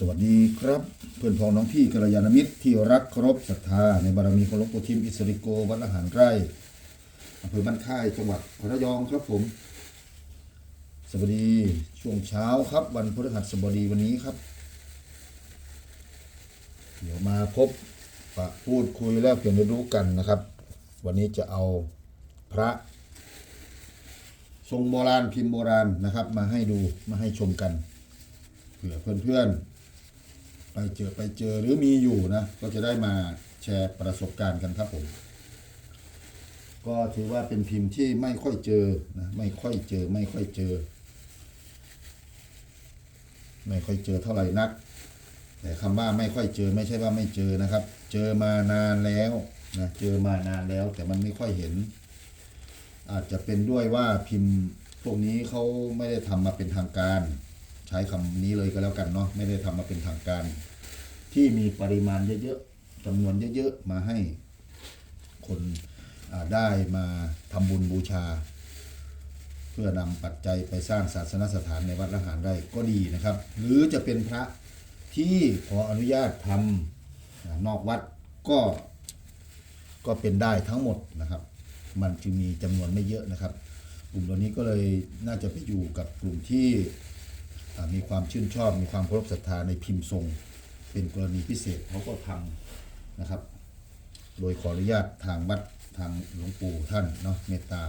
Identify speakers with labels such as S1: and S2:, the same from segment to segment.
S1: สวัสดีครับ เพื่อนพ้องน้องพี่กัลยาณมิตรที่รักเคารพศรัทธาในบารมีของหลวงปู่ทิมอิสริโกวัดละหารไร่อำเภอบ้านค่ายจังหวัดระยองครับผม สวัสดีช่วงเช้าครับ วันพฤหัสบดีวันนี้ครับ เดี๋ยวมาพบปะพูดคุยแลกเปลี่ยนเรียนรู้กันนะครับ วันนี้จะเอาพระ ทรงโบราณพิมพ์โบราณนะครับ มาให้ดูมาให้ชมกันเผื่อเพื่อนๆ ไปเจอไปเจอหรือมีอยู่นะ ก็จะได้มาแชร์ประสบการณ์กันครับผม ก็ถือว่าเป็นพิมพ์ที่ไม่ค่อยเจอนะ ไม่ค่อยเจอ ไม่ค่อยเจอ ไม่ค่อยเจอเท่าไหร่นัก แต่คำว่าไม่ค่อยเจอ ไม่ใช่ว่าไม่เจอนะครับ เจอมานานแล้วนะเจอมานานแล้ว แต่มันไม่ค่อยเห็น อาจจะเป็นด้วยว่าพิมพ์พวกนี้เขาไม่ได้ทำมาเป็นทางการ ใช้คำนี้เลยก็แล้วกันเนาะไม่ได้ทำมาเป็นทางการ ที่มีปริมาณเยอะๆจำนวนเยอะๆมาให้คนได้มาทำบุญบูชา เพื่อนำปัจจัยไปสร้างศาสนสถานในวัดละหารได้ก็ดีนะครับ หรือจะเป็นพระที่ขออนุญาตทำนอกวัดก็ก็เป็นได้ทั้งหมดนะครับ มันจึงมีจำนวนไม่เยอะนะครับ กลุ่มเหล่านี้ก็เลยน่าจะไปอยู่กับกลุ่มที่มีความชื่นชอบ มีความเคารพศรัทธาในพิมพ์ทรง เป็นกรณีพิเศษเขาก็ทำนะครับ โดยขออนุญาตทางวัดทางหลวงปู่ท่านเนาะเมตตา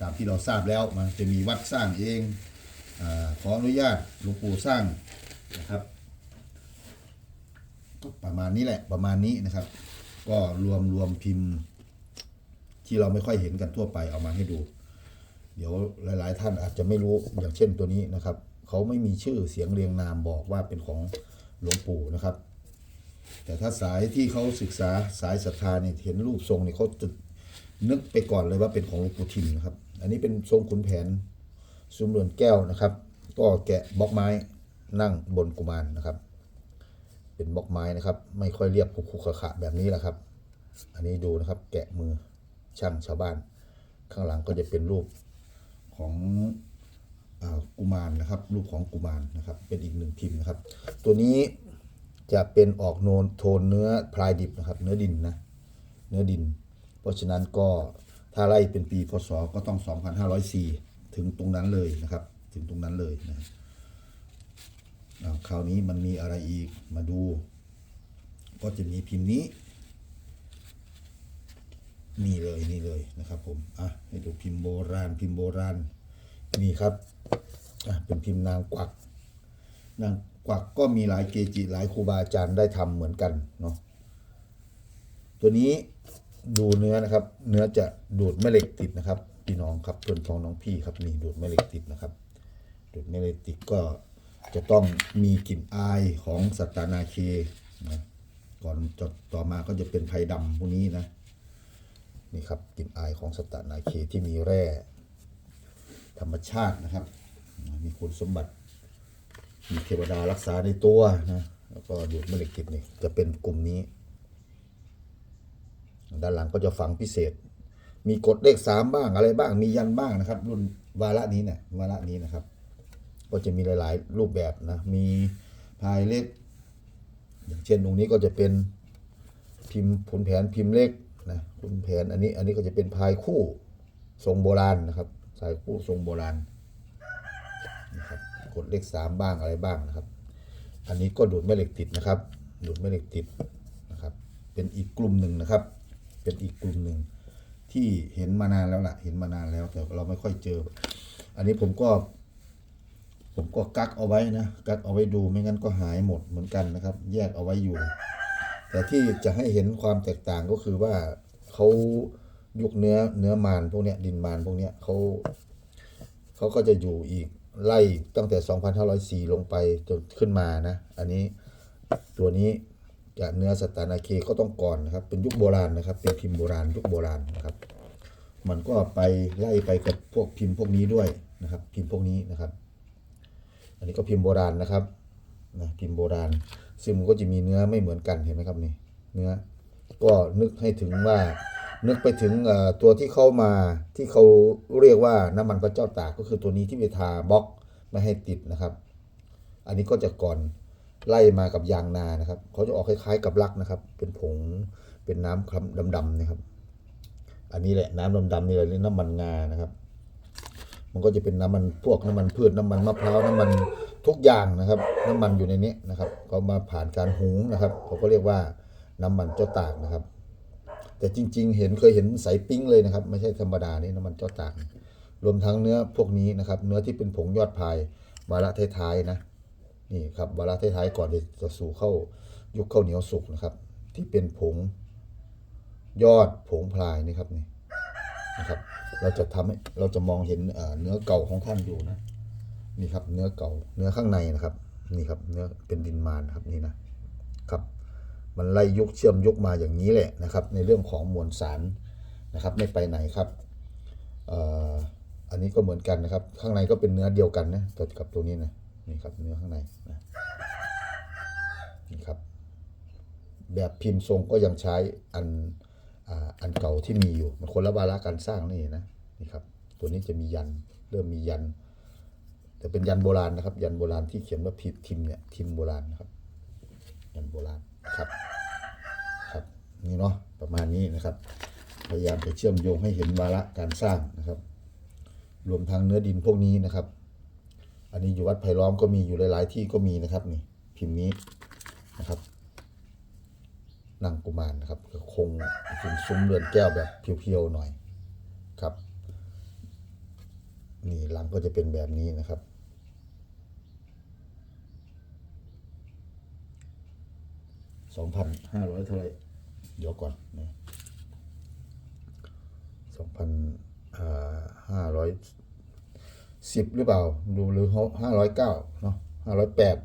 S1: ตามที่เราทราบแล้วมันจะมีวัดสร้างเองอขออนุญาตหลวงปู่สร้างนะครับก็ประมาณนี้แหละประมาณนี้นะครับ ก็รวมรวมพิมพ์ ที่เราไม่ค่อยเห็นกันทั่วไปเอามาให้ดู เดี๋ยวหลาย ๆ ท่านอาจจะไม่รู้อย่างเช่นตัวนี้นะครับ เขาไม่มีชื่อเสียงเรียงนามบอกว่าเป็นของ หลวงปู่นะครับ แต่ถ้าสายที่เขาศึกษาสายศรัทธาเนี่ยเห็นรูปทรงเนี่ยเขาจะนึกไปก่อนเลยว่าเป็นของหลวงปู่ทิมนะครับ อันนี้เป็นทรงขุนแผนซุ้มเรือนแก้วนะครับ ก็แกะบล็อกไม้นั่งบนกุมารนะครับ เป็นบล็อกไม้นะครับ ไม่ค่อยเรียบคุกคุกขะแบบนี้แหละครับ อันนี้ดูนะครับแกะมือช่างชาวบ้าน ข้างหลังก็จะเป็นรูปของ กุมารนะครับรูปของกุมารนะครับเป็นอีกหนึ่งพิมพ์นะครับ ตัวนี้จะเป็นออกโนนโทนเนื้อพลายดิบนะครับ เนื้อดินนะเนื้อดิน เพราะฉะนั้นก็ถ้าไล่เป็นปีพศก็ต้อง 2504 ถึงตรงนั้นเลยนะครับ ถึงตรงนั้นเลยนะคราวนี้มันมีอะไรอีกมาดู ก็จะมีพิมพ์นี้นี่เลยนี่เลยนะครับผมอะให้ดูพิมพ์โบราณพิมพ์โบราณ นี่ครับเป็นพิมพ์นางกวักนางกวักก็มีหลายเกจิหลายครูบาอาจารย์ได้ทำเหมือนกันเนาะตัวนี้ดูเนื้อนะครับ เนื้อจะดูดแม่เหล็กติดนะครับพี่น้องครับเพื่อนพ้องน้องพี่ครับนี่ดูดแม่เหล็กติดนะครับ ดูดแม่เหล็กติดก็จะต้องมีกลิ่นอายของสัตานาเคนะก่อนจดต่อมาก็จะเป็นไพรดำพวกนี้นะนี่ครับกลิ่นอายของสตานาเคที่มีแร่ ธรรมชาตินะครับ มีคุณสมบัติ มีเทวดารักษาในตัวนะแล้วก็ดูดแม่เหล็กติดนี่จะเป็นกลุ่มนี้ ด้านหลังก็จะฝังพิเศษ มีกฎเลขสามบ้างอะไรบ้างมียันบ้างนะครับ รุ่นวาระนี้เนี่ยวาระนี้นะครับ ก็จะมีหลาย ๆ รูปแบบนะมีพายเล็ก อย่างเช่นตรงนี้ก็จะเป็นพิมพ์ผลแผนพิมพ์เล็กนะผลแผนอันนี้อันนี้ก็จะเป็นพายคู่ทรงโบราณนะครับ สายคู่ทรงโบราณนะครับกดเลขสามบ้างอะไรบ้างนะครับ อันนี้ก็ดูดแม่เหล็กติดนะครับ ดูดแม่เหล็กติดนะครับ เป็นอีกกลุ่มหนึ่งนะครับ เป็นอีกกลุ่มหนึ่งที่เห็นมานานแล้วล่ะ เห็นมานานแล้วแต่เราไม่ค่อยเจอ อันนี้ผมก็ผมก็กักเอาไว้นะ กักเอาไว้ดูไม่งั้นก็หายหมดเหมือนกันนะครับ แยกเอาไว้อยู่ แต่ที่จะให้เห็นความแตกต่างก็คือว่าเขา ยุคเนื้อเนื้อมานพวกเนี้ยดินมานพวกเนี้ยเขาเขาก็จะอยู่อีกไล่ตั้งแต่ 2,504 ลงไปจนขึ้นมานะ อันนี้ตัวนี้จากเนื้อสตานาเคก็ต้องก่อนนะครับ เป็นยุคโบราณนะครับ เป็นพิมพ์โบราณยุคโบราณนะครับ มันก็ไปไล่ไปกับพวกพิมพ์พวกนี้ด้วยนะครับ พิมพ์พวกนี้นะครับ อันนี้ก็พิมพ์โบราณนะครับนะพิมพ์โบราณ ซึ่งมันก็จะมีเนื้อไม่เหมือนกันเห็นไหมครับนี่เนื้อก็นึกให้ถึงว่า นึกไปถึงตัวที่เขามาที่เขาเรียกว่าน้ำมันพระเจ้าตากก็คือตัวนี้ที่ไปทาบล็อกไม่ให้ติดนะครับ อันนี้ก็จะก่อนไล่มากับยางนานะครับเขาจะออกคล้ายๆกับลักนะครับ เป็นผงเป็นน้ำคล้ำดำๆนะครับ อันนี้แหละน้ำดำๆนี่แหละน้ำมันงานะครับ มันก็จะเป็นน้ำมันพวกน้ำมันพืชน้ำมันมะพร้าวน้ำมันทุกอย่างนะครับ น้ำมันอยู่ในนี้นะครับเขามาผ่านการหุงนะครับเขาก็เรียกว่าน้ำมันเจ้าตากนะครับ แต่จริง ๆ เห็นเคยเห็นใสปิ้งเลยนะครับ ไม่ใช่ธรรมดานี่น้ำมันเจ้าตากรวมทั้งเนื้อพวกนี้นะครับ เนื้อที่เป็นผงยอดพายวาระท้ายๆนะนี่ครับวาระท้ายๆก่อนจะสู่เข้ายุคข้าวเหนียวสุกนะครับ ที่เป็นผงยอดผงพลายนี่ครับนี่นะครับ เราจะทำให้เราจะมองเห็นเอ่อเนื้อเก่าของท่านอยู่นะนี่ครับเนื้อเก่าเนื้อข้างในนะครับ นี่ครับเนื้อเป็นดินมานครับนี่นะครับ มันไล่ยุคเชื่อมยุคมาอย่างนี้แหละนะครับ ในเรื่องของมวลสารนะครับไม่ไปไหนครับอันนี้ก็เหมือนกันนะครับ ข้างในก็เป็นเนื้อเดียวกันนะตัวกับตัวนี้นะนี่ครับเนื้อข้างในนะนี่ครับ แบบพิมพ์ทรงก็ยังใช้อันอ,อันเก่าที่มีอยู่ มันคนละวาระการสร้างนี่นะนี่ครับ ตัวนี้จะมียันเริ่มมียันแต่เป็นยันโบราณนะครับ ยันโบราณที่เขียนว่าพิมพ์ทิมเนี่ยทิมโบราณนะครับยันโบราณครับนี่เนาะประมาณ นี้นะครับ พยายามจะเชื่อมโยงให้เห็นวาระการสร้างนะครับ รวมทั้งเนื้อดินพวกนี้นะครับ อันนี้อยู่วัดไผ่ล้อมก็มีอยู่หลาย ๆ ที่ก็มีนะครับนี่พิมพ์นี้นะครับนางกุมารนะครับก็คงเป็นซุ้มเรือนแก้วแบบเพียวๆหน่อยครับ นี่หลังก็จะเป็นแบบนี้นะครับสองพันห้าร้อยเท่าไรเดี๋ยวก่อนนะ สองพันห้าร้อยสิบหรือเปล่า ดูหรือห้าร้อยเก้าเนาะห้าร้อยแปด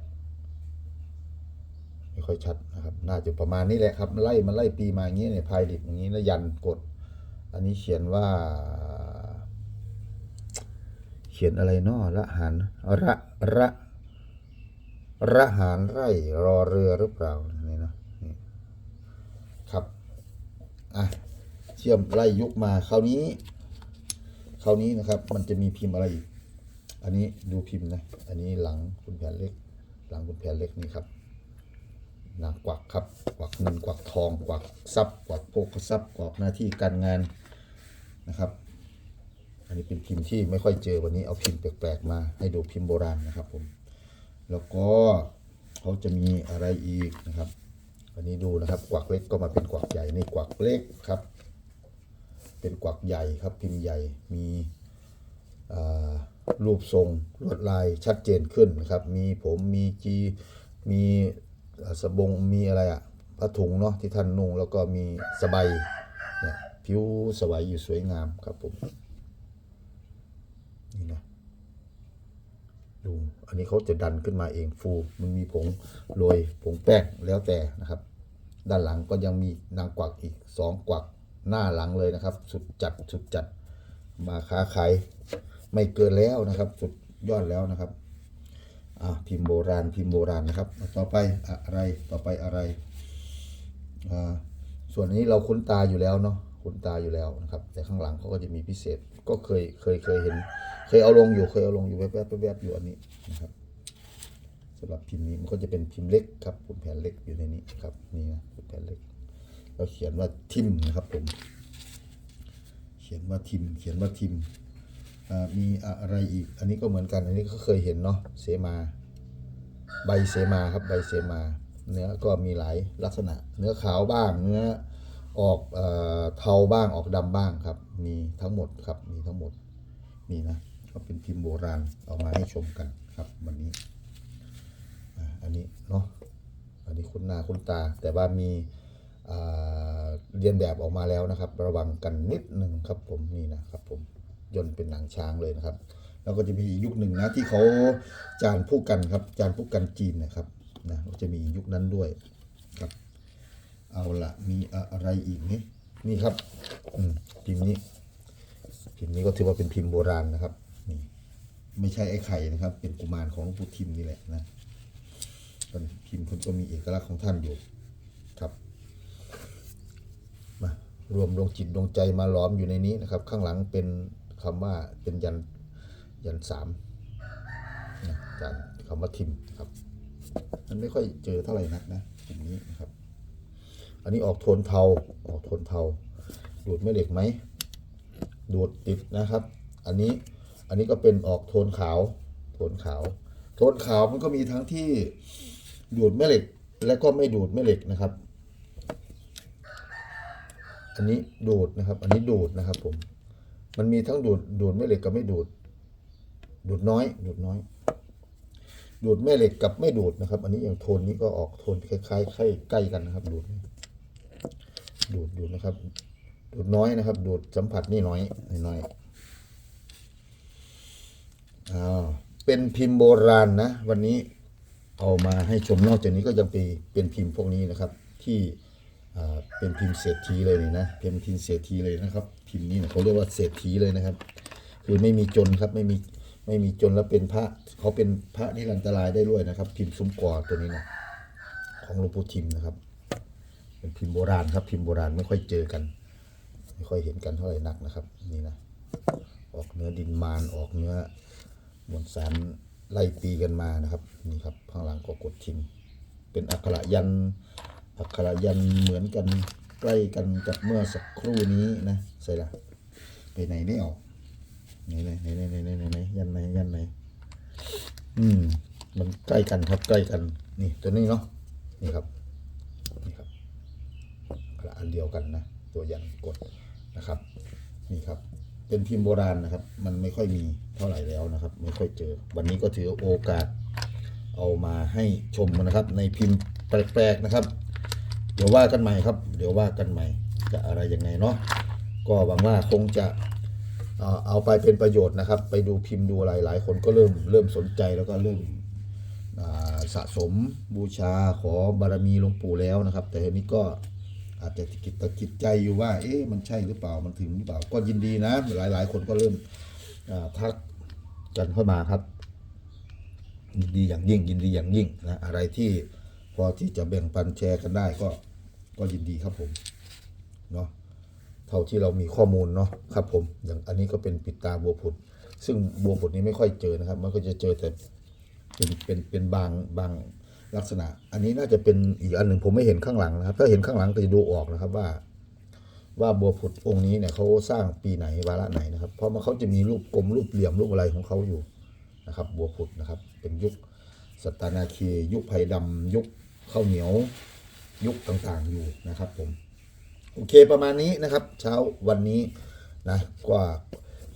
S1: ไม่ค่อยชัดนะครับ น่าจะประมาณนี้แหละครับ ไล่มันไล่ปีมาอย่างนี้เนี่ยพายดิบอย่างนี้แล้วยันกด อันนี้เขียนว่า เขียนอะไรเนาะละหันระระระหารไร่รอเรือหรือเปล่านี่นะนี่ครับ อะ เชื่อมไล่ยุคมาคราวนี้คราวนี้นะครับ มันจะมีพิมพ์อะไรอีกอันนี้ดูพิมพ์นะ อันนี้หลังคุณแผนเล็ก หลังคุณแผนเล็กนี่ครับนางกวักครับกวักเงินกวักทองกวักทรัพย์กวักโภคทรัพย์กวักหน้าที่การงานนะครับ อันนี้เป็นพิมพ์ที่ไม่ค่อยเจอวันนี้เอาพิมพ์แปลกๆมา ให้ดูพิมพ์โบราณนะครับผมแล้วก็เขาจะมีอะไรอีกนะครับ อันนี้ดูนะครับกวักเล็กก็มาเป็นกวักใหญ่นี่กวักเล็กครับ เป็นกวักใหญ่ครับพิมพ์ใหญ่มีรูปทรงลวดลายชัดเจนขึ้นนะครับ มีผมมีจีมีสบงมีอะไรอะผ้าถุงเนาะที่ท่านนุ่งแล้วก็มีสบายเนี่ยผิวสวยอยู่สวยงามครับผมนี่นะดูอันนี้เขาจะดันขึ้นมาเองฟู มันมีผงโรยผงแป้งแล้วแต่นะครับ ด้านหลังก็ยังมีนางกวักอีกสองกวัก หน้าหลังเลยนะครับ สุดจัดสุดจัดมาค้าขายไม่เกินแล้วนะครับ สุดยอดแล้วนะครับอ่าพิมพ์โบราณพิมพ์โบราณนะครับ ต่อไปอะไรต่อไปอะไรอ่าส่วนนี้เราคุ้นตาอยู่แล้วเนาะคุ้นตาอยู่แล้วนะครับ แต่ข้างหลังเขาก็จะมีพิเศษก็เคยเคยเคยเห็น เคยเอาลงอยู่เคยเอาลงอยู่แวบๆแวบๆอยู่อันนี้นะครับสำหรับพิมพ์นี้มันก็จะเป็นพิมพ์เล็กครับผมแผ่นเล็กอยู่ในนี้ครับนี่นะแผ่นเล็ก เราเขียนว่าทิมนะครับผม เขียนว่าทิม เขียนว่าทิม มีอะไรอีก อันนี้ก็เหมือนกัน อันนี้ก็เคยเห็นเนาะ เสมา ใบเสมาครับ ใบเสมา เนื้อก็มีหลายลักษณะ เนื้อขาวบ้าง เนื้อออกเทาบ้าง ออกดำบ้างครับ มีทั้งหมดครับ มีทั้งหมด นี่นะ ก็เป็นพิมพ์โบราณเอามาให้ชมกันครับวันนี้ อันนี้เนาะ อันนี้คุณหน้าคุณตา แต่ว่ามี เรียนแบบออกมาแล้วนะครับ ระวังกันนิดหนึ่งครับผมนี่นะครับผมยนต์เป็นหนังช้างเลยนะครับ แล้วก็จะมียุคหนึ่งนะที่เขาจานผู้กันครับจานผู้กันจีนนะครับนะจะมียุคนั้นด้วยครับเอาละมีอะไรอีกนี่นี่ครับพิมพ์นี้ พิมพ์นี้ก็ถือว่าเป็นพิมพ์โบราณนะครับนี่ไม่ใช่ไอ้ไข่นะครับ เป็นกุมารของหลวงปู่ทิมนี่แหละนะพิมพ์คนก็มีเอกลักษณ์ของท่านอยู่ครับ มา รวมดวงจิตดวงใจมาล้อมอยู่ในนี้นะครับ ข้างหลังเป็นคำว่าเป็นยันยันสามนะจานคำว่าทิมครับ มันไม่ค่อยเจอเท่าไหร่นักนะกลุ่มนี้นะครับ อันนี้ออกโทนเทาออกโทนเทาดูดแม่เหล็กไหมดูดติดนะครับ อันนี้อันนี้ก็เป็นออกโทนขาว โทนขาว โทนขาวมันก็มีทั้งที่ดูดแม่เหล็ก และก็ไม่ดูดแม่เหล็กนะครับ อันนี้ดูดนะครับ อันนี้ดูดนะครับผม มันมีทั้งดูดดูดแม่เหล็กกับไม่ดูด ดูดน้อย ดูดน้อย ดูดแม่เหล็กกับไม่ดูดนะครับ อันนี้อย่างโทนนี้ก็ออกโทนคล้ายๆใกล้ใกล้กันนะครับ ดูด ดูดดูดนะครับ ดูดน้อยนะครับ ดูดสัมผัสนี่น้อยน้อยอ่าเป็นพิมพ์โบราณนะ วันนี้เอามาให้ชมนอกจากนี้ก็ยังเป็นเป็นพิมพ์พวกนี้นะครับ ที่ เป็นพิมพ์เศรษฐีเลยนี่นะเป็นพิมพ์เศรษฐีเลยนะครับ พิมพ์นี้เนี่เขาเรียกว่าเศรษฐีเลยนะครับ คือไม่มีจนครับไม่มีไม่มีจนแล้วเป็นพระเขาเป็นพระนิรันตรายได้ด้วยนะครับ พิมพ์ซุ้มกอตัวนี้นะของหลวงปู่ทิมนะครับ เป็นพิมพ์โบราณครับ พิมพ์โบราณไม่ค่อยเจอกัน ไม่ค่อยเห็นกันเท่าไหร่นักนะครับ นี่นะออกเนื้อดินมานออกเนื้อมวลสารไล่ตีกันมานะครับนี่ครับข้างหลังก็กดทิมเป็นอักขระยัน อักขระยันเหมือนกันใกล้กันกับเมื่อสักครู่นี้นะใส่ละไปไหนไม่ออกไหนไหนไหนไหนไหนไหนไหนยันไหนยันไหนอืมมันใกล้กันครับใกล้กัน นี่ตัวนี้เนาะนี่ครับนี่ครับกระอันเดียวกันนะตัวยันกดนะครับ นี่ครับ เป็นพิมพ์โบราณนะครับ มันไม่ค่อยมีเท่าไหร่แล้วนะครับ ไม่ค่อยเจอ วันนี้ก็ถือโอกาส เอามาให้ชมนะครับ ในพิมพ์แปลกๆนะครับ เดี๋ยวว่ากันใหม่ครับ เดี๋ยวว่ากันใหม่จะอะไรยังไงเนาะก็หวังว่าคงจะเอาไปเป็นประโยชน์นะครับ ไปดูพิมพ์ดูอะไรหลายคนก็เริ่มเริ่มสนใจแล้วก็เริ่มสะสมบูชาขอบารมีหลวงปู่แล้วนะครับ แต่ทีนี้ก็อาจจะกิดตะกิดใจอยู่ว่า เอ๊ะมันใช่หรือเปล่ามันถึงหรือเปล่าก็ยินดีนะ หลายหลายคนก็เริ่มทักกันเข้ามาครับยินดีอย่างยิ่งยินดีอย่างยิ่งนะอะไรที่ พอที่จะแบ่งปันแชร์กันได้ก็ก็ยินดีครับผมเนาะเท่าที่เรามีข้อมูลเนาะครับผมอย่างอันนี้ก็เป็นปิดตาบัวผุดซึ่งบัวผุดนี้ไม่ค่อยเจอนะครับ มันก็จะเจอแต่เป็นเป็นเป็นบางบางลักษณะ อันนี้น่าจะเป็นอีกอันหนึ่งผมไม่เห็นข้างหลังนะครับ ถ้าเห็นข้างหลังก็จะดูออกนะครับว่า ว่าบัวผุดองค์นี้เนี่ยเขาสร้างปีไหนวาระไหนนะครับ เพราะมันเขาจะมีรูปกลมรูปเหลี่ยมรูปอะไรของเขาอยู่นะครับ บัวผุดนะครับ เป็นยุค สตานาคียุคไผ่ดำยุคข้าวเหนียวยุคต่างๆอยู่นะครับผม โอเคประมาณนี้นะครับ เช้าวันนี้นะก็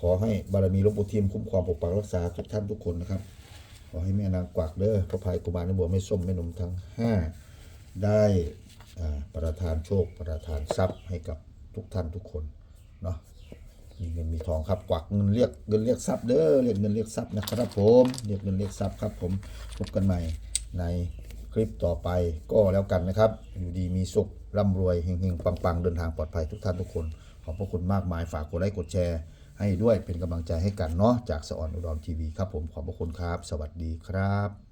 S1: ขอให้บารมีหลวงปู่ทิมคุ้มครองปกปักรักษาทุกท่านทุกคนนะครับ ขอให้แม่นางกวักเด้อพระพายกุมารนบัวไม่ส้มไม่หนมทั้งห้าได้ประทานโชคประทานทรัพย์ให้กับทุกท่านทุกคนเนาะ มีเงินมีทองครับกวักเงินเรียกเงินเรียกทรัพย์เด้อเรียกเงินเรียกทรัพย์นะครับผมเรียกเงินเรียกทรัพย์ครับผมพบกันใหม่ในคลิปต่อไปก็แล้วกันนะครับ อยู่ดีมีสุขร่ำรวยเฮงๆปังๆ เดินทางปลอดภัยทุกท่านทุกคน ขอบพระคุณมากมายฝากกดไลค์กดแชร์ ให้ด้วยเป็นกำลังใจให้กันเนาะจากสออนอุดรทีวีครับผมขอบพระคุณครับ สวัสดีครับ